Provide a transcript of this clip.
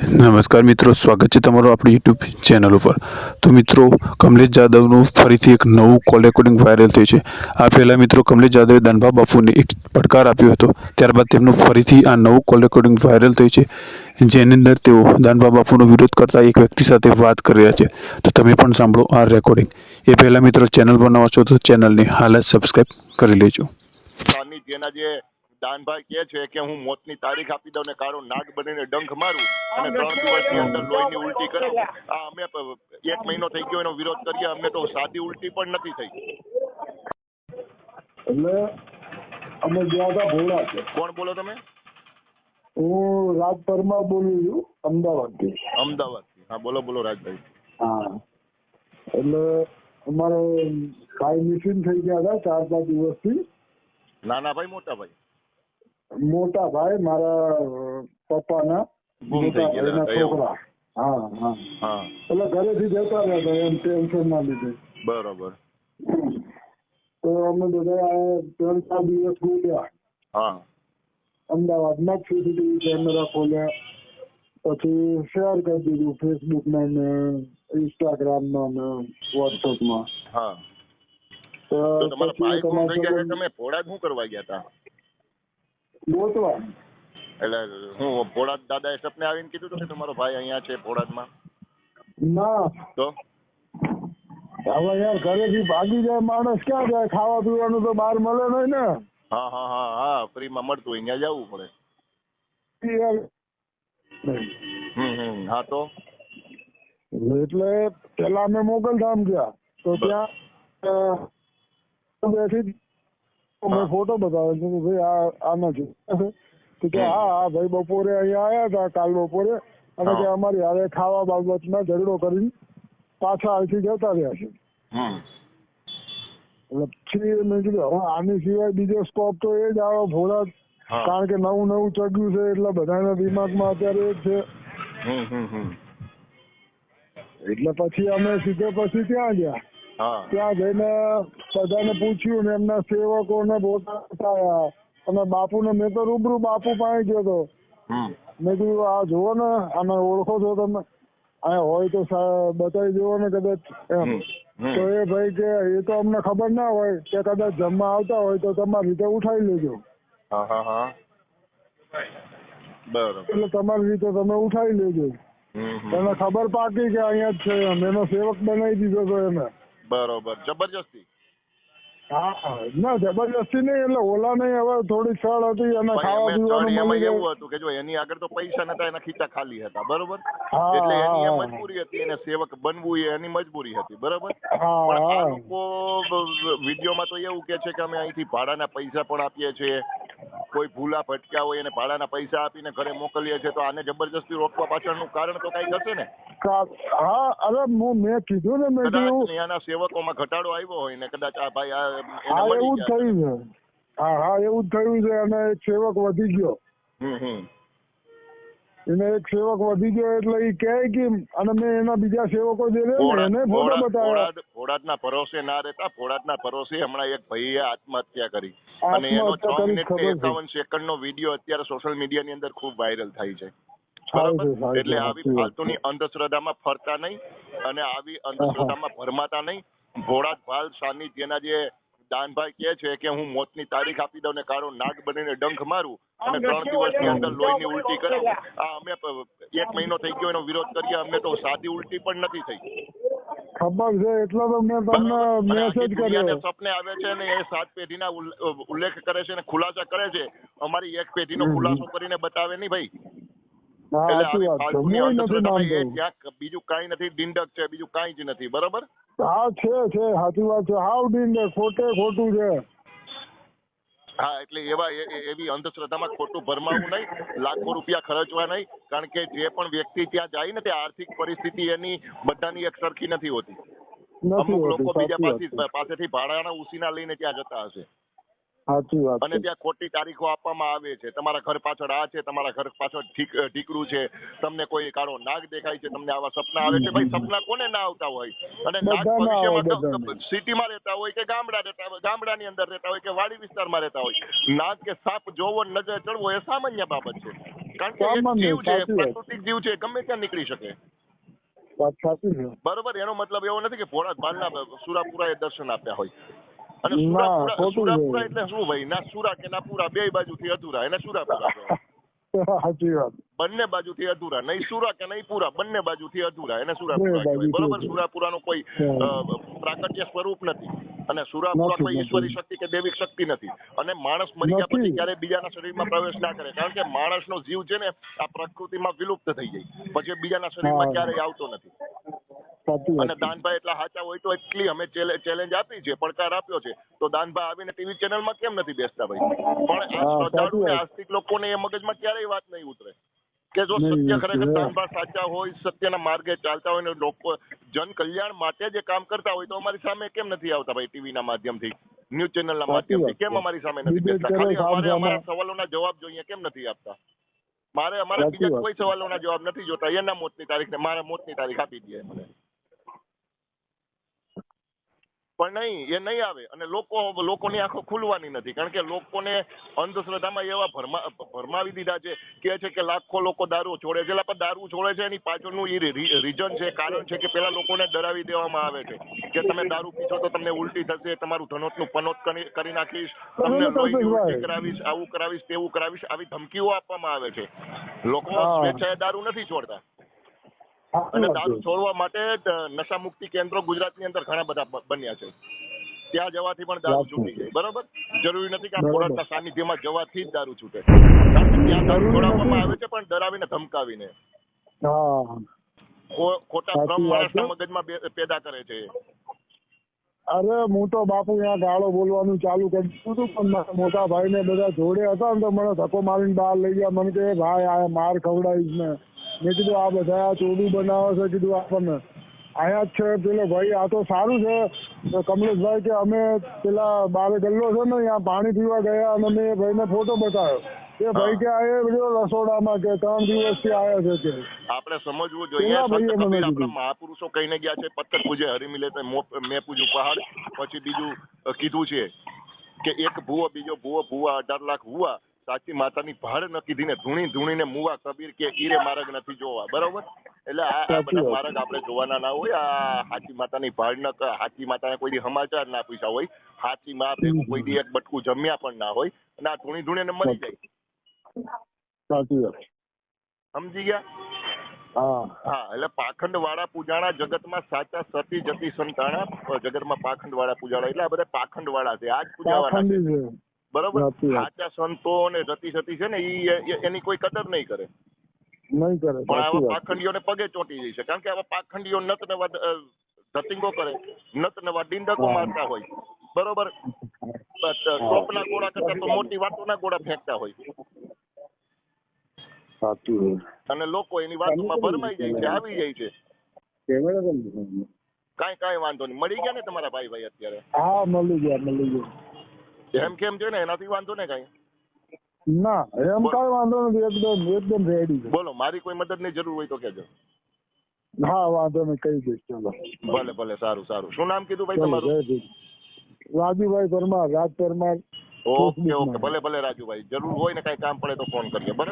નમસ્કાર મિત્રો, સ્વાગત છે તમારું આપણી યુટ્યુબ ચેનલ ઉપર. તો મિત્રો, કમલેશ જાદવનું ફરીથી એક નવું કોલ રેકોર્ડિંગ વાયરલ થયું છે. આ પહેલાં મિત્રો, કમલેશ જાદવે દાનભા બાપુને એક પડકાર આપ્યો હતો. ત્યારબાદ તેમનું ફરીથી આ નવું કોલ રેકોર્ડિંગ વાયરલ થયું છે, જેની અંદર તેઓ દાનભા બાપુનો વિરોધ કરતા એક વ્યક્તિ સાથે વાત કરી રહ્યા છે. તો તમે પણ સાંભળો આ રેકોર્ડિંગ એ પહેલાં મિત્રો ચેનલ બનાવો છો તો ચેનલને હાલ જ સબસ્ક્રાઈબ કરી લેજો. જેના જે દાનભાઈ કે છે કે હું મોતની તારીખ આપી દઉં ને કાળો નાગ બનીને ડંખ મારું અને ત્રણ દિવસની અંદર લોહીની ઉલટી કરાવું. આ અમે એક મહિનો થઈ ગયો એનો વિરોધ કરીએ અમે તો સાદી ઉલટી પણ નથી થઈ. એટલે અમે ગયા હતા ભોળા છે. કોણ બોલો તમે? હું રાજ પરમાર બોલું છું અમદાવાદથી. અમદાવાદથી. હા બોલો બોલો રાજભાઈ. હા. એટલે અમારે ભાઈ મિસિંગ થઈ ગયા હતા ચાર પાંચ દિવસથી. નાના ભાઈ મોટા ભાઈ? મોટા ભાઈ મારા પપ્પાના મોટા ભાઈના છોકરા. હા હા. હા. એટલે ઘરેથી જતા રહ્યા હતા એમ ટેન્શન ના લીધે. બરોબર. તો અમે બધા ત્રણ ચાર દિવસ ગયા હા. અમદાવાદમાં સીસીટીવી કેમેરા ખોલ્યા. પછી શેર કરી દીધું ફેસબુકમાં ને ઇન્સ્ટાગ્રામમાં ને વોટ્સઅપમાં. હા. તો તમારા ભાઈ તમે ભોળા શું કરવા ગયા હતા? ગોતવા. એટલે હું ભોળાદ દાદાએ સપને આવીને કીધું હતું કે તમારો ભાઈ અહીંયા છે ભોળાદમાં ના. તો? હવે યાર ઘરેથી ભાગી જાય માણસ ક્યાં જાય? ખાવા પીવાનું તો બહાર મળે નહીં ને. હા હા હા હા ફ્રીમાં મળતું હોય ત્યાં જવું પડે. હમ હમ હા તો? એટલે પેલા અમે મોગલધામ ગયા. તો ત્યાં તો મેં ફોટો બતાવ્યો. છે કે ભાઈ આ આના છે. તો કે હા હા ભાઈ બપોરે અહીંયા આયા હતા કાલ બપોરે અને કે અમારી હારે ખાવા બાબતમાં ઝઘડો કરી પાછા અહીંથી જતા રહ્યા છે. એટલે પછી મેં કીધું હવે આની સિવાય બીજો સ્કોપ તો એ જ આવે ભોળા કારણ કે નવું નવું ચગ્યું છે એટલે બધાના દિમાગમાં અત્યારે એ જ છે. એટલે પછી અમે સીધે પછી ત્યાં ગયા. ત્યાં જઈને બધાને પૂછ્યું ને એમના સેવકોને ફોટા બતાવ્યા અને બાપુને મેં તો રૂબરૂ બાપુ પાસે ગયો હતો મેં કીધું આ જુઓ ને આને ઓળખો છો તમે. અહીંયા હોય તો બતાવી જુઓ ને કદાચ એમ. તો એ ભાઈ કે એ તો અમને ખબર ના હોય કે કદાચ જમવા આવતા હોય તો તમારી રીતે ઉઠાવી લેજો. એટલે તમારી રીતે તમે ઉઠાવી લેજો. એને ખબર પાકી કે અહીંયા જ છે એમ. એનો સેવક બનાવી દીધો તો એને. બરોબર. જબરજસ્તી? હા ના જબરજસ્તી નહીં એટલે ઓલા નહીં હવે થોડી છળ હતી અને ખાવા પીવાનું મળી એવું હતું કે જો એની આગળ તો પૈસા નતા એના ખીચા ખાલી હતા બરોબર? એટલે એની એ મજબૂરી હતી એને સેવક બનવું એ એની મજબૂરી હતી બરોબર? પણ આ લોકો વિડીયોમાં તો એવું કે છે કે અમે અહીંથી ભાડાના પૈસા પણ આપીએ છીએ કોઈ ભૂલા ભટક્યા હોય એને ભાડાના પૈસા આપીને ઘરે મોકલીએ છીએ તો આને જબરજસ્તી રોકવા પાછળનું કારણ તો કઈ હશે ને? હા અરે હું મેં કીધું ને મેં ત્યાંના સેવકોમાં ઘટાડો આવ્યો હોય ને કદાચ આ ભાઈ આ એવું થયું છે. હા હા એવું થયું છે અને એક સેવક વધી ગયો. હમ હમ. એને એક સેવક વધી ગયો એટલે એ કહે કે અને મેં એના બીજા સેવકો જે રહે એને ફોટો બતાવ્યા. ભોળાદના ભરોસે ના રહેતા ભોળાદના ભરોસે હમણાં એક ભાઈએ આત્મહત્યા કરી. અને એનો છ મિનિટ એકાવન સેકન્ડ નો વીડિયો અત્યારે સોશિયલ મીડિયા ની અંદર ખૂબ વાયરલ થાય છે. એટલે આવી ફાલતુની અંધશ્રદ્ધામાં ફરતા નહીં અને આવી અંધશ્રદ્ધામાં ભરમાતા નહીં. ભોળાત ભાલ સાની જેના જે દાનભાઈ કહે છે કે હું મોતની તારીખ આપી દઉં ને કારો નાગ બનીને ડંખ મારું અને ત્રણ દિવસની અંદર લોહીની ઉલટી કરાવું. આ અમે એક મહિનો થઈ ગયો એનો વિરોધ કરીએ અમને તો સાદી ઉલટી પણ નથી થઈ. ખબર છે એટલે તો મેં તમને મેસેજ કર્યો. સપને આવે છે ને એ સાત પેઢીના ઉલ્લે- ઉલ્લેખ કરે છે ને ખુલાસા કરે છે. અમારી એક પેઢીનો. ખુલાસો કરીને બતાવે નહીં ભાઈ. એટલે આવી ફાલતુની હું નથી અંધશ્રદ્ધામાં એ માનતો બીજું કાંઈ નથી ડિંડક છે બીજું કાંઈ જ નથી. બરાબર? હા છે છે સાચી વાત છે. હાવ ડીંડે ખોટે ખોટું છે. હા એટલે એવા એવી અંધશ્રદ્ધામાં ખોટું ભરમાવું નહીં લાખો રૂપિયા ખર્ચવા નહીં કારણ કે જે પણ વ્યક્તિ ત્યાં જાય ને તે આર્થિક પરિસ્થિતિ એની બધાની એક સરખી નથી હોતી. અમુક લોકો બીજા પાસેથી ભાડાના ઉસીના લઈને ત્યાં જતા હશે. સાચી વાત અને ત્યાં ખોટી તારીખો આપવામાં આવે છે. તમારા ઘર પાછળ આ છે તમારા ઘર પાછળ ઠીક ઠીકરું છે. તમને કોઈ કાળો નાગ દેખાય છે તમને આવા સપના આવે છે. ભાઈ સપના કોને ના આવતા હોય? અને નાગ ભવિષ્યમાં સિટીમાં રહેતા હોય કે ગામડા રહેતા હોય ગામડાની અંદર રહેતા હોય કે વાડી વિસ્તારમાં રહેતા હોય નાગ કે સાપ જોવો નજર ચડવો એ સામાન્ય બાબત છે. કારણ કે જીવ છે પ્રાકૃતિક જીવ છે ગમે ત્યાં નીકળી શકે. બરોબર એનો મતલબ એવો નથી કે ભોળા બાલના સુરાપુરા એ દર્શન આપ્યા હોય. અને સુરાપુરા સુરાપુરા એટલે શું ભાઈ? ના સુરા કે ના પૂરા બે બાજુથી અધૂરા. એને સુરાપુરા સાચી વાત. બંને બાજુથી અધૂરા. નહીં સુરા કે નહીં પૂરા બંને બાજુથી અધૂરા. એને સુરાપુરા કહેવાય. બરોબર. સુરાપુરાનું કોઈ પ્રાકટ્ય સ્વરૂપ નથી. અને સુરાપુરા કોઈ ઈશ્વરી શક્તિ કે દૈવિક શક્તિ નથી. અને માણસ મરી ગયા. પછી ક્યારે બીજાના શરીરમાં પ્રવેશ ના કરે. કારણ કે માણસનો જીવ છે ને આ પ્રકૃતિમાં વિલુપ્ત થઈ જાય. પછી બીજાના શરીરમાં. ક્યારેય આવતો નથી. અને દાનભાઈ એટલા સાચા હોય તો એટલી અમે ચેલેન્જ આપી છે પડકાર આપ્યો છે. તો દાનભાઈ આવીને ટીવી ચેનલમાં કેમ નથી બેસતા ભાઈ? પણ શ્રદ્ધાળુ ને આસ્તિક લોકોને એ મગજમાં ક્યારેય વાત નહીં ઉતરે. કે જો સત્ય ખરેખર દાનભાઈ સાચા હોય સત્યના માર્ગે ચાલતા હોય ને લોકો જન કલ્યાણ માટે જે કામ કરતા હોય તો અમારી સામે કેમ નથી આવતા ભાઈ ટીવીના માધ્યમથી? ન્યૂઝ ચેનલના ના માધ્યમથી કેમ અમારી સામે નથી બેસતા? ખાલી અમારે અમારા સવાલોના જવાબ જોઈએ કેમ નથી આપતા? મારે અમારા બીજા કોઈ સવાલોના જવાબ નથી જોતા. એના મોતની તારીખ ને મારા મોતની તારીખ આપી દે મને પણ નહીં એ નહીં આવે. અને લોકો લોકોની આંખો ખુલવાની નથી. કારણ કે લોકોને અંધશ્રદ્ધામાં એવા ભરમા ભરમાવી દીધા છે. કે છે કે લાખો લોકો દારૂ છોડે છે. પણ દારૂ છોડે છે એની પાછળનું એ રીઝન છે કારણ છે કે પેલા લોકોને ડરાવી દેવામાં આવે છે. કે તમે દારૂ પીશો તો તમને ઉલટી થશે તમારું ધનોતનું પનોત કરી નાખીશ તમને લોહીની ઉલટી કરાવીશ આવું કરાવીશ તેવું કરાવીશ આવી ધમકીઓ આપવામાં આવે છે. લોકો સ્વેચ્છાએ દારૂ નથી છોડતા. અને દારૂ છોડવા માટે નશા મુક્તિ કેન્દ્રો ગુજરાતની અંદર ઘણા બધા બન્યા છે. ત્યાં જવાથી પણ દારૂ છૂટી જાય બરોબર? જરૂરી નથી કે આ. ખોરાકના સાનિધ્યમાં જવાથી જ દારૂ છૂટે. કારણ કે ત્યાં દારૂ છોડાવવામાં આવે છે પણ ડરાવીને ધમકાવીને. ખોટા ભ્રમ માણસના મગજમાં પેદા કરે છે. અરે હું તો બાપુ ત્યાં ગાળો બોલવાનું ચાલુ કરી દીધું હતું પણ મારા મોટા ભાઈ ને બધા જોડે હતા ને તો મને ધક્કો મારીને બહાર લઈ ગયા. મને કે ભાઈ આ માર ખવડાવીશ ને. મેં કીધું આ બધા ચોડું બનાવે છે કીધું આપણને. અહીંયા જ છે પેલો ભાઈ આ તો સારું છે. કમલેશભાઈ કે અમે પેલા બારે ગલ્લો છે ને ત્યાં પાણી પીવા ગયા અને મેં ભાઈને ફોટો બતાવ્યો. એ ભાઈ કે આ એ બધો રસોડામાં કે ત્રણ દિવસથી આવ્યા છે કે. આપણે સમજવું જોઈએ. આપણા મહાપુરુષો કહીને ગયા છે પત્તર પૂજે હરી મિલે મો- પૂજ્યું પહાડ પછી બીજું કીધું છે કે એક ભૂવો બીજો ભૂવો ભૂવા અઢાર લાખ હુવા. સાચી માતાની ભાડ ન કીધીને ધૂણી ધૂણીને મુવા કબીર કે ઈરે માર્ગ નથી જોવા. બરોબર? એટલે આ બધા માર્ગ આપણે જોવાના ના હોય. આ હાચી માતાની ભાડ ન હાચી માતાને કોઈ દી સમાચાર ના પૂછ્યા હોય. હાચી મા ભેગું કોઈ દી એક બટકું જમ્યા પણ ના હોય. અને આ ધૂણી ધૂણીને મરી જાય. સાચી વાત. સમજી ગયા? હા. એટલે પાખંડ વાળા પૂજાણા જગતમાં સાચા સતી જતી સંતાણા જગતમાં પાખંડ વાળા પૂજાણા. એટલે આ બધા પાખંડ વાળા છે. આજ પૂજા છે. બરોબર? સાચા સંતો અને રતિ સતી છે ને ઈ એ- એની કોઈ કદર નહીં કરે. નહીં કરે પણ આવા પાખંડીઓને પગે ચોંટી જશે કારણ કે આવા પાખંડીઓ નત નવા ધતિંગો કરે નત નવા ડિંડકો મારતા હોય. બરોબર? ટોપના ગોળા કરતા તો મોટી વાતોના ગોળા ફેંકતા હોય. સાચું અને લોકો એની વાતોમાં ભરમાઈ જાય છે આવી જાય છે. કાંઈ કાંઈ વાંધો નહીં. મળી ગયા ને તમારા ભાઈ ભાઈ અત્યારે? હા મળી ગયા મળી ગયા. એમ કેમ છે ને? એનાથી વાંધો ને કઈ? ના એમ કઈ વાંધો નથી એકદમ એકદમ રેડી છે. બોલો મારી કોઈ મદદની જરૂર હોય તો કહેજો. હા વાંધો નહીં કહી દઈશ ચાલો. ભલે ભલે સારું સારું. શું નામ કીધું ભાઈ તમારું? રાજુભાઈ પરમાર રાજ પરમાર. ઓકે ઓકે ભલે ભલે રાજુભાઈ. જરૂર હોય ને કઈ કામ પડે તો ફોન કરજો બરાબર?